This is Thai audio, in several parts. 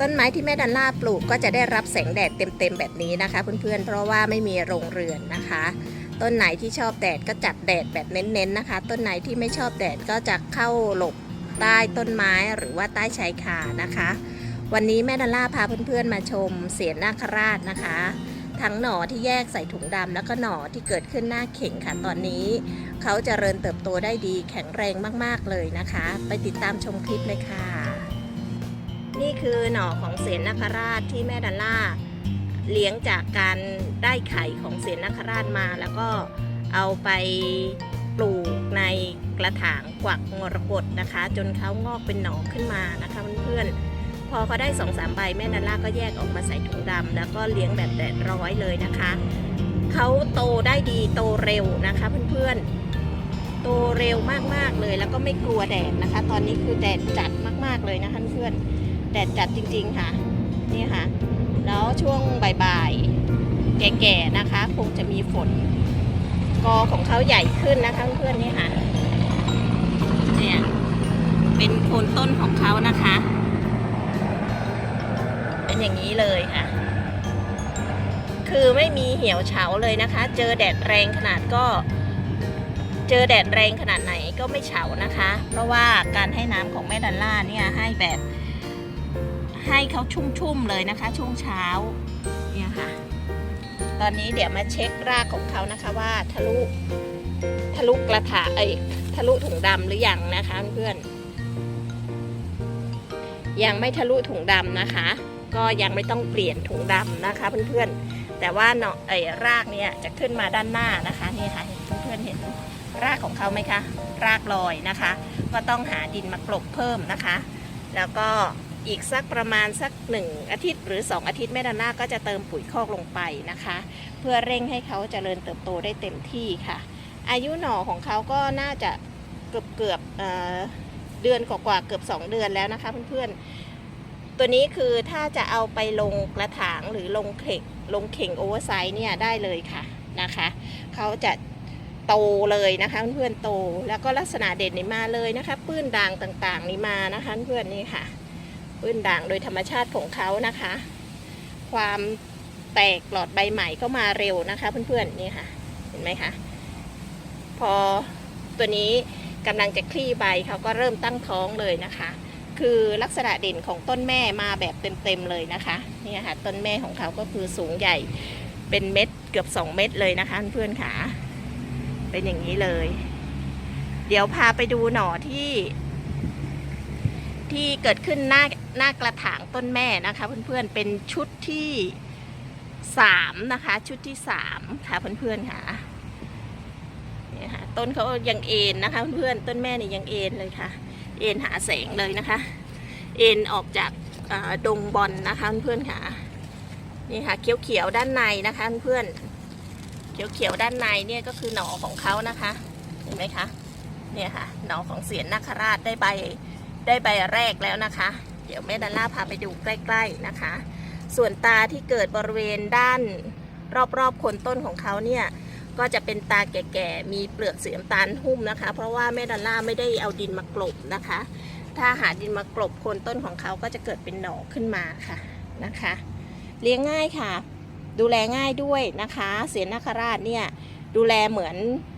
ต้นไม้ที่แม่ดันล่าปลูกก็จะได้รับแสงแดดเต็มๆแบบนี้นะคะ เพื่อนๆ เพราะว่าไม่มีโรงเรือนนะคะ ต้นไหนที่ชอบแดดก็จัดแดดแบบเน้นๆนะคะ ต้นไหนที่ไม่ชอบแดดก็จะเข้าหลบใต้ต้นไม้หรือว่าใต้ชายคานะคะ วันนี้แม่ดันล่าพาเพื่อนๆมาชมเสียนนาคราชนะคะ ทั้งหน่อที่แยกใส่ถุงดำแล้วก็หน่อที่เกิดขึ้นหน้าเข่งค่ะตอนนี้ เขาเจริญเติบโตได้ดีแข็งแรงมากๆเลยนะคะ ไปติดตามชมคลิปเลยค่ะ นี่คือหน่อของเสียนนคราชที่แม่ดันล่าเลี้ยงจากการได้ไข่ของเสียนนคราชมา แล้วก็เอาไปปลูกในกระถางกวักมรกตนะคะ จนเขางอกเป็นหน่อขึ้นมานะคะเพื่อนๆพอเขาได้สองสามใบแม่ดันล่าก็แยกออกมาใส่ถุงดำแล้วก็เลี้ยงแบบแดดร้อยเลยนะคะเขาโตได้ดีโตเร็วนะคะเพื่อนๆโตเร็วมากๆเลย แล้วก็ไม่กลัวแดดนะคะ ตอนนี้คือแดดจัดมากๆเลยนะคะเพื่อนๆ แดดจัดจริง ๆ ค่ะ นี่ค่ะ แล้วช่วงบ่ายๆ แก่ๆ นะคะ คงจะมีฝน กอของเขาใหญ่ขึ้นนะคะเพื่อนๆนี่ค่ะ เนี่ย เป็นโคนต้นของเขานะคะ เป็นอย่างนี้เลยค่ะ คือไม่มีเหี่ยวเฉาเลยนะคะ เจอแดดแรงขนาดก็เจอแดดแรงขนาดไหนก็ไม่เฉานะคะ เพราะว่าการให้น้ำของแม่ดันล่าเนี่ยให้แบบ ให้เขาชุ่มๆเลยนะคะ ช่วงเช้าเนี่ยค่ะ ตอนนี้เดี๋ยวมาเช็ครากของเขานะคะว่าทะลุทะลุกระถางเอ้ทะลุถุงดำหรือยังนะคะเพื่อนยังไม่ทะลุถุงดำนะคะ ก็ยังไม่ต้องเปลี่ยนถุงดำนะคะเพื่อนๆ แต่ว่าเนาะไอ้รากเนี่ยจะขึ้นมาด้านหน้านะคะนี่ค่ะเพื่อนๆเห็นรากของเขาไหมคะ รากลอยนะคะ ก็ต้องหาดินมากลบเพิ่มนะคะ แล้วก็ อีกสักประมาณสักหนึ่งอาทิตย์หรือ 2 อาทิตย์แม่ดาน่าก็จะเติมปุ๋ยคอกลงไปนะคะ เพื่อเร่งให้เขาเจริญเติบโตได้เต็มที่ค่ะ อายุหน่อของเขาก็น่าจะเกือบเกือบเเดือนกว่าๆเกือบ 2 เดือนแล้วนะคะเพื่อนๆ ตัวนี้คือถ้าจะเอาไปลงกระถางหรือลงเข่งลงเข่งโอเวอร์ไซส์เนี่ยได้เลยค่ะนะคะเขาจะโตเลยนะคะเพื่อนๆโตแล้วก็ลักษณะเด่นนี่มาเลยนะคะ ปื้นด่างต่างๆนี่มานะคะเพื่อนๆนี่ค่ะ ปื้นด่างโดยธรรมชาติของเขานะคะ ความแตกหลอดใบใหม่ก็มาเร็วนะคะ เพื่อนๆนี่ค่ะ เห็นไหมคะ พอตัวนี้กำลังจะคลี่ใบเขาก็เริ่มตั้งท้องเลยนะคะ คือลักษณะเด่นของต้นแม่มาแบบเต็มๆเลยนะคะนี่ค่ะต้นแม่ของเขาก็คือสูงใหญ่เป็นเม็ดเกือบ 2 เม็ดเลยนะคะ เพื่อนๆค่ะเป็นอย่างนี้เลย เดี๋ยวพาไปดูหน่อที่ ที่เกิดขึ้นหน้าหน้ากระถางต้นแม่นะคะ เพื่อนๆเป็นชุดที่สามนะคะ ชุดที่สามค่ะเพื่อนๆค่ะนี่ค่ะต้นเขายังเอ็นนะคะ เพื่อนๆต้นแม่นี่ยังเอ็นเลยค่ะ เอ็นหาแสงเลยนะคะ เอ็นออกจากดงบอลนะคะเพื่อนๆค่ะนี่ค่ะเขียวๆด้านในนะคะเพื่อนเขียวๆด้านในเนี่ยก็คือหน่อของเขานะคะ เห็นไหมคะเนี่ยค่ะหน่อของเสียนนาคราชได้ใบ ได้ใบแรกแล้วนะคะ เดี๋ยวแม่ดันล่าพาไปดูใกล้ ๆนะคะ ส่วนตาที่เกิดบริเวณด้านรอบๆโคนต้นของเขาเนี่ยก็จะเป็นตาแก่ๆ มีเปลือกสีน้ำตาลหุ้มนะคะ เพราะว่าแม่ดันล่าไม่ได้เอาดินมากลบนะคะ ถ้าหาดินมากลบโคนต้นของเขาก็จะเกิดเป็นหน่อขึ้นมาค่ะนะคะ เลี้ยงง่ายค่ะ ดูแลง่ายด้วยนะคะ เสียนนาคราชเนี่ยดูแลเหมือน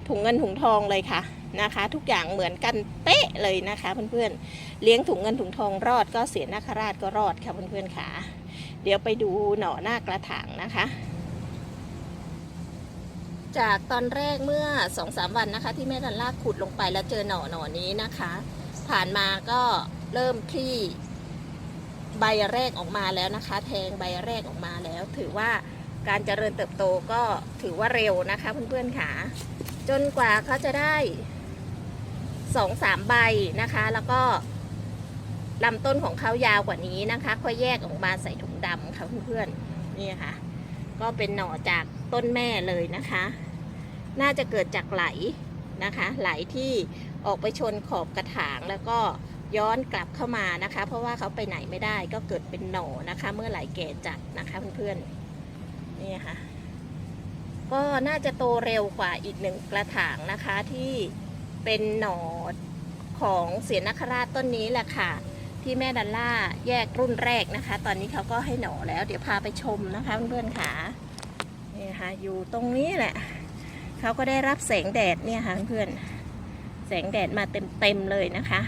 ถุงเงินถุงทองเลยค่ะ นะคะ ทุกอย่างเหมือนกันเป๊ะเลยนะคะเพื่อนๆเลี้ยงถุงเงินถุงทองรอดก็เสียนาคราชก็รอดค่ะเพื่อนๆค่ะ เดี๋ยวไปดูหน่อหน้ากระถางนะคะ จากตอนแรกเมื่อ2องสามวันนะคะ ที่แม่ดันลากขุดลงไปแล้วเจอหน่อหน่อนี้นะคะ ผ่านมาก็เริ่มคลี่ใบแรกออกมาแล้วนะคะ แทงใบแรกออกมาแล้ว ถือว่าการเจริญเติบโตก็ถือว่าเร็วนะคะเพื่อนๆค่ะ จนกว่าเขาจะได้ สองสามใบนะคะ แล้วก็ลำต้นของเขายาวกว่านี้นะคะ ค่อยแยกออกมาใส่ถุงดำค่ะเพื่อนๆนี่ค่ะ ก็เป็นหน่อจากต้นแม่เลยนะคะ น่าจะเกิดจากไหลนะคะ ไหลที่ออกไปชนขอบกระถางแล้วก็ย้อนกลับเข้ามานะคะ เพราะว่าเขาไปไหนไม่ได้ก็เกิดเป็นหน่อนะคะ เมื่อไหลแก่จัดนะคะเพื่อนๆนี่ค่ะ ก็น่าจะโตเร็วกว่าอีกหนึ่งกระถางนะคะที่ เป็นหน่อของเสียนคราชต้นนี้แหละค่ะ ที่แม่ดัลล่าแยกรุ่นแรกนะคะ ตอนนี้เขาก็ให้หน่อแล้ว เดี๋ยวพาไปชมนะคะเพื่อนๆค่ะนี่ค่ะอยู่ตรงนี้แหละเขาก็ได้รับแสงแดดเนี่ยค่ะเพื่อนแสงแดดมาเต็มๆเลยนะคะ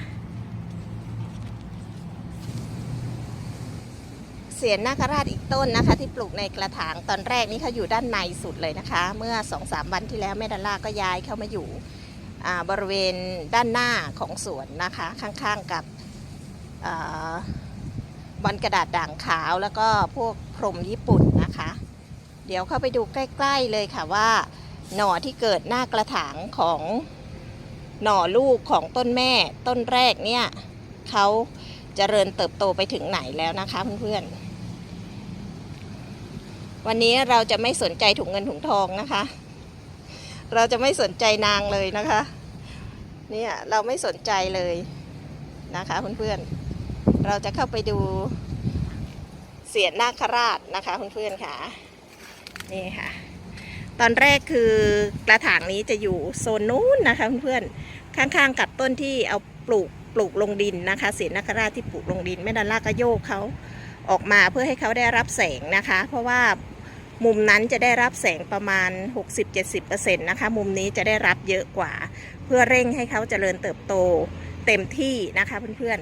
เสียนนาคราชอีกต้นนะคะ ที่ปลูกในกระถางตอนแรกนี่เขาอยู่ด้านในสุดเลยนะคะ เมื่อ2องสามวันที่แล้วแม่ดัลล่าก็ย้ายเข้ามาอยู่ บริเวณด้านหน้าของสวนนะคะ ข้างๆกับบอลกระดาษด่างขาวแล้วก็พวกพรมญี่ปุ่นนะคะ เดี๋ยวเข้าไปดูใกล้ ๆเลยค่ะว่า หน่อที่เกิดหน้ากระถางของหน่อลูกของต้นแม่ต้นแรกเนี่ยเขาเจริญเติบโตไปถึงไหนแล้วนะคะเพื่อนๆวันนี้เราจะไม่สนใจถุงเงินถุงทองนะคะ เราจะไม่สนใจนางเลยนะคะ เนี่ยเราไม่สนใจเลยนะคะเพื่อนๆ เราจะเข้าไปดูเสียนนาคราชนะคะเพื่อนๆค่ะ นี่ค่ะ ตอนแรกคือกระถางนี้จะอยู่โซนนู้นนะคะเพื่อนๆ ข้างๆ กับต้นที่เอาปลูกปลูกลงดินนะคะเสียนนาคราชที่ปลูกลงดินแม่ดันล่าก็โยกเขาออกมาเพื่อให้เขาได้รับแสงนะคะ เพราะว่า มุมนั้นจะได้รับแสงประมาณ 60-70%นะคะ มุมนี้จะได้รับเยอะกว่า เพื่อเร่งให้เขาเจริญเติบโตเต็มที่นะคะเพื่อน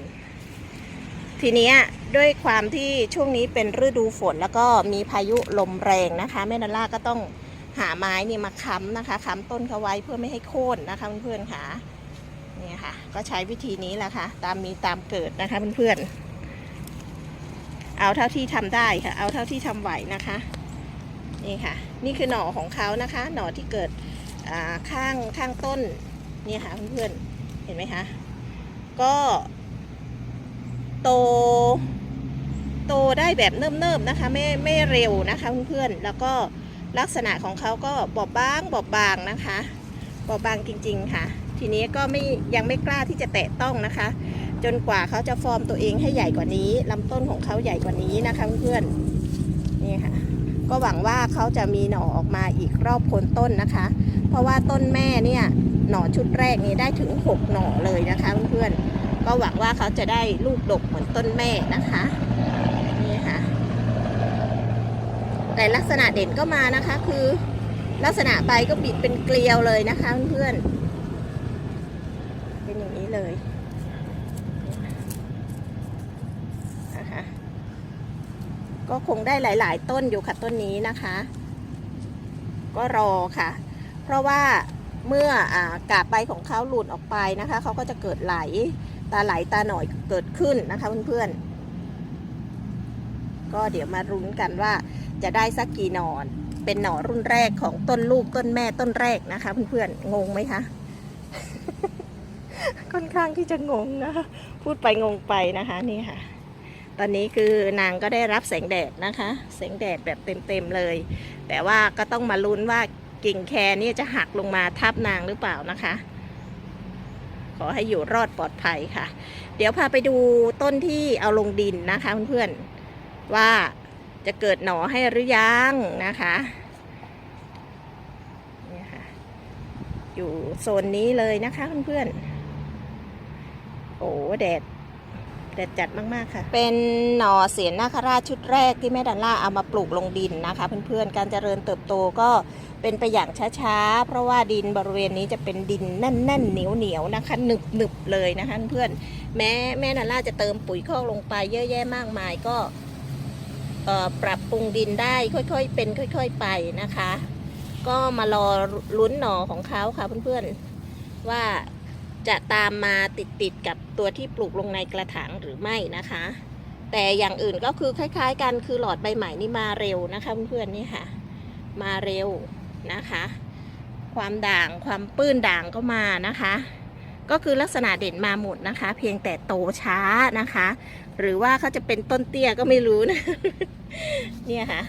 ๆ ทีนี้ด้วยความที่ช่วงนี้เป็นฤดูฝนแล้วก็มีพายุลมแรงนะคะแม่ดันล่าก็ต้องหาไม้นี่มาค้ำนะคะค้ำต้นเขาไว้เพื่อไม่ให้โค่นนะคะเพื่อนๆค่ะนี่ค่ะ ก็ใช้วิธีนี้แหละค่ะ ตามมีตามเกิดนะคะเพื่อนๆเอาเท่าที่ทำได้ค่ะ เอาเท่าที่ทำไหวนะคะ นี่ค่ะ นี่คือหน่อของเขานะคะ หน่อที่เกิดข้างข้างต้นนี่ค่ะเพื่อนๆเห็นไหมคะ ก็โต โตได้แบบเนิ่มๆนะคะ ไม่ไม่เร็วนะคะเพื่อนๆแล้วก็ลักษณะของเขาก็บอบบางบอบบางนะคะ บอบบางจริง ๆ ค่ะ ทีนี้ก็ไม่ยังไม่กล้าที่จะแตะต้องนะคะ จนกว่าเขาจะฟอร์มตัวเองให้ใหญ่กว่านี้ลำต้นของเขาใหญ่กว่านี้นะคะเพื่อนๆนี่ค่ะ ก็หวังว่าเขาจะมีหน่อออกมาอีกรอบโคนต้นนะคะ เพราะว่าต้นแม่เนี่ยหน่อชุดแรกนี้ได้ถึง 6 หน่อเลยนะคะเพื่อนๆก็หวังว่าเขาจะได้ลูกดกเหมือนต้นแม่นะคะนี่ค่ะแต่ลักษณะเด่นก็มานะคะ คือลักษณะใบก็บิดเป็นเกลียวเลยนะคะเพื่อนๆเป็นอย่างนี้เลยนะคะ ก็คงได้หลาย ๆ ต้นอยู่ค่ะต้นนี้นะคะ ก็รอค่ะ เพราะว่าเมื่ออากาบใบของเขาหลุดออกไปนะคะเขาก็จะเกิดไหลตาไหลตาหน่อยเกิดขึ้นนะคะเพื่อนๆก็เดี๋ยวมารุ้นกันว่าจะได้สักกี่หนอนเป็นหน่อรุ่นแรกของต้นลูกต้นแม่ต้นแรกนะคะเพื่อนๆงงไหมคะค่อนข้างที่จะงงนะพูดไปงงไปนะคะนี่ค่ะ ตอนนี้คือนางก็ได้รับแสงแดดนะคะ แสงแดดแบบเต็มๆเลย แต่ว่าก็ต้องมาลุ้นว่ากิ่งแครนี่จะหักลงมาทับนางหรือเปล่านะคะ ขอให้อยู่รอดปลอดภัยค่ะ เดี๋ยวพาไปดูต้นที่เอาลงดินนะคะเพื่อนๆว่าจะเกิดหน่อให้หรือยังนะคะนี่ค่ะ อยู่โซนนี้เลยนะคะเพื่อนๆโอ้แดด แดดจัดมากๆค่ะ เป็นหน่อเสียนนาคราชชุดแรกที่แม่ดันล่าเอามาปลูกลงดินนะคะ เพื่อนๆการเจริญเติบโตก็เป็นไปอย่างช้าๆ เพราะว่าดินบริเวณนี้จะเป็นดินแน่นๆเหนียวๆนะคะหนึบๆเลยนะคะเพื่อนแม้แม่ดันล่าจะเติมปุ๋ยคอกลงไปเยอะแยะมากมายก็ปรับปรุงดินได้ค่อยๆ เป็นค่อย ๆไปนะคะ ก็มารอลุ้นหน่อของเขาค่ะเพื่อนๆว่า จะตามมาติดติดๆกับตัวที่ปลูกลงในกระถางหรือไม่นะคะ แต่อย่างอื่นก็คือคล้าย ๆ กันคือหลอดใบใหม่นี่มาเร็วนะคะเพื่อนๆนี่ค่ะ มาเร็วนะคะ ความด่างความปื้นด่างก็มานะคะ ก็คือลักษณะเด่นมาหมดนะคะ เพียงแต่โตช้านะคะ หรือว่าเขาจะเป็นต้นเตี้ยก็ไม่รู้นะเนี่ยค่ะ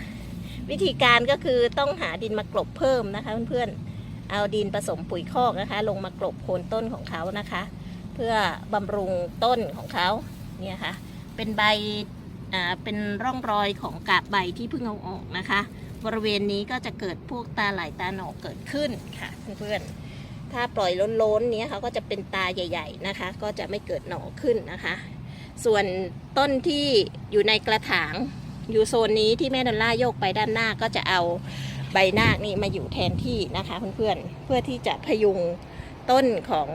วิธีการก็คือต้องหาดินมากลบเพิ่มนะคะเพื่อนๆ เอาดินผสมปุ๋ยคอกนะคะ ลงมากลบโคนต้นของเขานะคะ เพื่อบำรุงต้นของเขาเนี่ยค่ะ เป็นใบอ่าเป็นร่องรอยของกาบใบที่เพิ่งเอาออกนะคะ บริเวณนี้ก็จะเกิดพวกตาไหลตาหนอกเกิดขึ้นค่ะเพื่อนๆถ้าปล่อยล้นๆเนี้ยเขาก็จะเป็นตาใหญ่ ๆนะคะ ก็จะไม่เกิดหนอกขึ้นนะคะ ส่วนต้นที่อยู่ในกระถางอยู่โซนนี้ที่แม่ดอลล่าโยกไปด้านหน้าก็จะเอา ใบนาคนี่มาอยู่แทนที่นะคะเพื่อนๆเพื่อที่จะพยุงต้นของ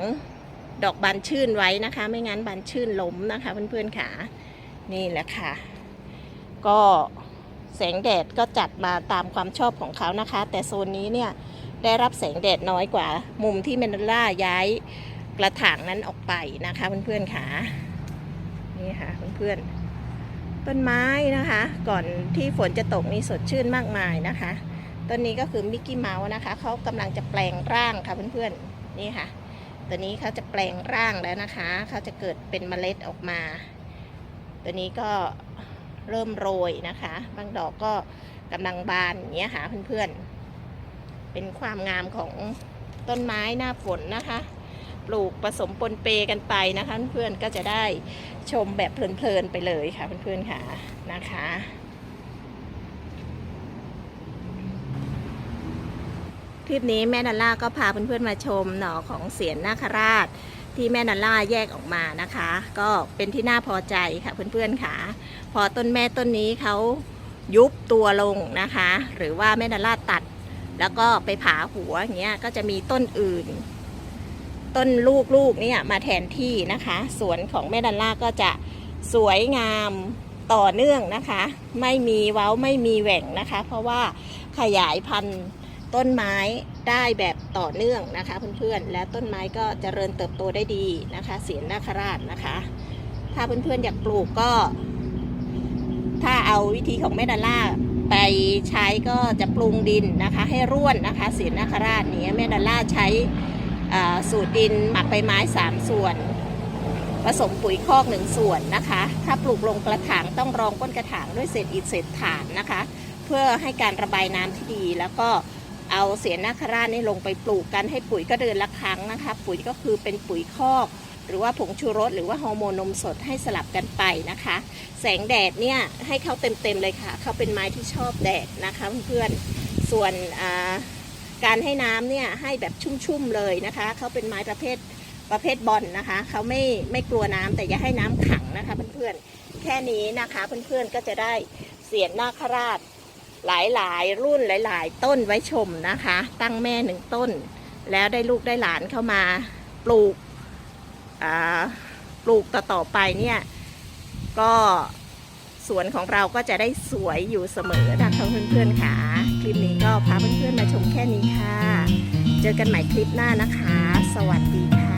ดอกบานชื่นไว้นะคะ ไม่งั้นบานชื่นล้มนะคะเพื่อนๆค่ะนี่แหละค่ะ ก็แสงแดดก็จัดมาตามความชอบของเขานะคะ แต่โซนนี้เนี่ยได้รับแสงแดดน้อยกว่ามุมที่เมนดอลล่าย้ายกระถางนั้นออกไปนะคะเพื่อนๆค่ะนี่ค่ะเพื่อนๆต้นไม้นะคะ ก่อนที่ฝนจะตกนี่สดชื่นมากมายนะคะ ต้นนี้ก็คือมิกกี้เมาส์นะคะเขากำลังจะแปลงร่างค่ะเพื่อนๆนี่ค่ะ ตัวนี้เขาจะแปลงร่างแล้วนะคะเขาจะเกิดเป็นเมล็ดออกมา ตัวนี้ก็เริ่มโรยนะคะ บางดอกก็กำลังบานอย่างเงี้ยค่ะเพื่อนๆ เป็นความงามของต้นไม้หน้าฝนนะคะ ปลูกผสมปนเปกันไปนะคะเพื่อนๆก็จะได้ชมแบบเพลินๆไปเลยค่ะเพื่อนๆค่ะนะคะ คลิปนี้แม่นันล่าก็พาเพื่อนๆมาชมหน่อของเสียนนาคราช ที่แม่นันล่าแยกออกมานะคะ ก็เป็นที่น่าพอใจค่ะเพื่อนๆค่ะ พอต้นแม่ต้นนี้เขายุบตัวลงนะคะ หรือว่าแม่นันล่าตัด แล้วก็ไปผ่าหัวอย่างเงี้ยก็จะมีต้นอื่น ต้นลูกๆเนี่ยมาแทนที่นะคะสวนของแม่ดันล่าก็จะสวยงามต่อเนื่องนะคะ ไม่มีเว้าไม่มีแหว่งนะคะ เพราะว่าขยายพันธุ์ ต้นไม้ได้แบบต่อเนื่องนะคะเพื่อนๆ และต้นไม้ก็จเจริญเติบโตได้ดีนะคะเสียนนาคราชนะคะ ถ้าเพื่อนๆอยากปลูกก็ ถ้าเอาวิธีของแม่ดาล่าไปใช้ก็จะปรุงดินนะคะ ให้ร่วนนะคะเสียนนาคราชเนี้ยแม่ดาล่าใช้สูตรดินหมักใบไม้ 3 ส่วนผสมปุ๋ยคอกหนึ่งส่วนนะคะ ถ้าปลูกลงกระถางต้องรองก้นกระถางด้วยเศษอิฐเศษถ่านนะคะ เพื่อให้การระบายน้ำที่ดีแล้วก็ เอาเสียนาคราชนี่ลงไปปลูกกันให้ปุ๋ยก็เดือนละครั้งนะคะ ปุ๋ยก็คือเป็นปุ๋ยคอกหรือว่าผงชูรสหรือว่าฮอร์โมนนมสดให้สลับกันไปนะคะ แสงแดดเนี่ยให้เขาเต็มๆเลยค่ะ เขาเป็นไม้ที่ชอบแดดนะคะเพื่อนๆส่วนการให้น้ำเนี่ยให้แบบชุ่มๆเลยนะคะ เขาเป็นไม้ประเภทประเภทบอลนะคะ เขาไม่ไม่กลัวน้ำแต่อย่าให้น้ำขังนะคะเพื่อนๆแค่นี้นะคะเพื่อนๆก็จะได้เสียนนาคราช หลายๆ รุ่นหลาย ๆ ต้นไว้ชมนะคะ ตั้งแม่หนึ่งต้น แล้วได้ลูกได้หลานเข้ามาปลูกอ่าปลูกต่อๆไปเนี่ยก็สวนของเราก็จะได้สวยอยู่เสมอนะคะเพื่อนๆค่ะคลิปนี้ก็พาเพื่อนๆมาชมแค่นี้ค่ะ เจอกันใหม่คลิปหน้านะคะ สวัสดีค่ะ